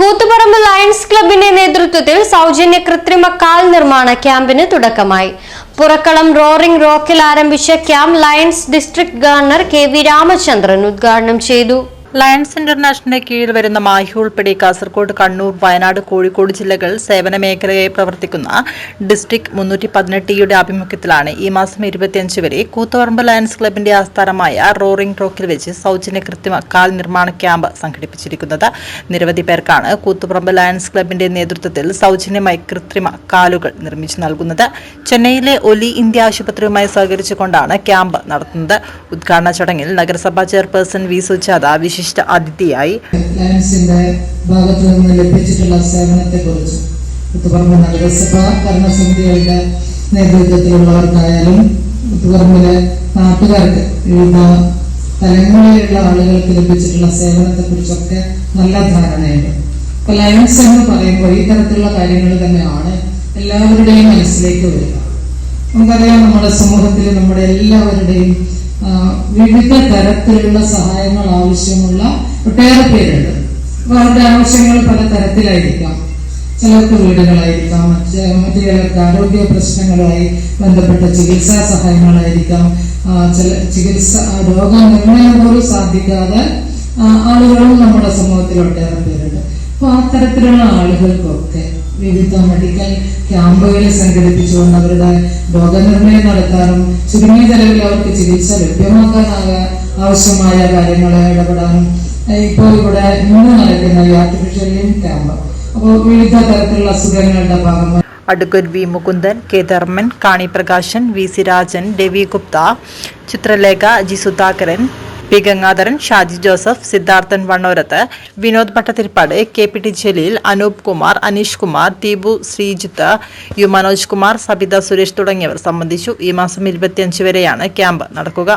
Koothuparamba lions ക്ലബിന്റെ നേതൃത്വത്തിൽ സൗജന്യ കൃത്രിമ കാൽ നിർമ്മാണ ക്യാമ്പിന് തുടക്കമായി. പുറക്കളം റോറിംഗ് റോക്കിൽ ആരംഭിച്ച camp Lions district governor K V Ramachandran ഉദ്ഘാടനം ചെയ്തു. ലയൺസ് ഇന്റർനാഷണലിന്റെ കീഴിൽ വരുന്ന മാഹി ഉൾപ്പെടെ കാസർഗോഡ് കണ്ണൂർ വയനാട് കോഴിക്കോട് ജില്ലകൾ സേവന മേഖലയായി പ്രവർത്തിക്കുന്ന ഡിസ്ട്രിക്ട് മുന്നൂറ്റി പതിനെട്ടിയുടെ ആഭിമുഖ്യത്തിലാണ് ഈ മാസം ഇരുപത്തിയഞ്ച് വരെ കൂത്തുപറമ്പ് ലയൺസ് ക്ലബിന്റെ ആസ്ഥാനമായ റോറിംഗ് റോക്കിൽ വെച്ച് സൗജന്യ കൃത്രിമ കാൽ നിർമ്മാണ ക്യാമ്പ് സംഘടിപ്പിച്ചിരിക്കുന്നത്. നിരവധി പേർക്കാണ് കൂത്തുപറമ്പ് ലയൺസ് ക്ലബിന്റെ നേതൃത്വത്തിൽ സൗജന്യമായി കൃത്രിമ കാലുകൾ നിർമ്മിച്ചു നൽകുന്നത്. ചെന്നൈയിലെ ഒലി ഇന്ത്യ ആശുപത്രിയുമായി സഹകരിച്ചുകൊണ്ടാണ് ക്യാമ്പ് നടത്തുന്നത്. ഉദ്ഘാടന ചടങ്ങിൽ നഗരസഭാ ചെയർപേഴ്സൺ വി സുജാത വിശിഷ്ട അതിഥിയായി സേവനത്തെക്കുറിച്ച് സേവനത്തെക്കുറിച്ചൊക്കെ നല്ല തരത്തിലുള്ള തന്നെയാണ് എല്ലാവരുടെയും മനസ്സിലേക്ക് വരിക നമുക്കറിയാം നമ്മുടെ സമൂഹത്തിൽ നമ്മുടെ എല്ലാവരുടെയും വിവിധ തരത്തിലുള്ള സഹായങ്ങൾ ആവശ്യമുള്ള ഒട്ടേറെ പേരുണ്ട്. അപ്പൊ അവരുടെ ആവശ്യങ്ങൾ പല തരത്തിലായിരിക്കാം. ചിലർക്ക് വീടുകളായിരിക്കാം മറ്റ് മറ്റു ചിലർക്ക് ആരോഗ്യ പ്രശ്നങ്ങളുമായി ബന്ധപ്പെട്ട ചികിത്സാ സഹായങ്ങളായിരിക്കാം. ചില ചികിത്സ രോഗനിർണയം പോലും സാധിക്കാതെ ആളുകളും നമ്മുടെ സമൂഹത്തിൽ ഒട്ടേറെ പേരുണ്ട്. അപ്പൊ ആ തരത്തിലുള്ള ആളുകൾക്കൊക്കെ വിവിധ മെഡിക്കൽ ക്യാമ്പുകൾ സംഘടിപ്പിച്ചുകൊണ്ട് അവരുടെ രോഗനിർണയം നടത്താനും ചുരുങ്ങിയ ചെലവിൽ അവർക്ക് ചികിത്സ ലഭ്യമാക്കാനായ ആവശ്യമായ കാര്യങ്ങളെ ഇടപെടാനും ഇപ്പോൾ ഇവിടെ ഇന്ന് നടക്കുന്ന ഈ ആർട്ടിഫിഷ്യൽ ക്യാമ്പ് അപ്പോൾ വിവിധ തരത്തിലുള്ള അസുഖങ്ങളുടെ ഭാഗമായി advocate V Mukundan K Dharman Kani Prakashan V C Rajan Ravi Gupta Chitralekha G Sudhakaran P Gangadharan Shaji Joseph Siddharthan Vannorath Vinod Bhattathiripad K P T Jaleel Anoop Kumar Aneesh Kumar Deepu Sreejith U Manoj Kumar Sabitha Suresh തുടങ്ങിയവർ സംബന്ധിച്ചു ഈ മാസം ഇരുപത്തിയഞ്ച് വരെയാണ് camp നടക്കുക.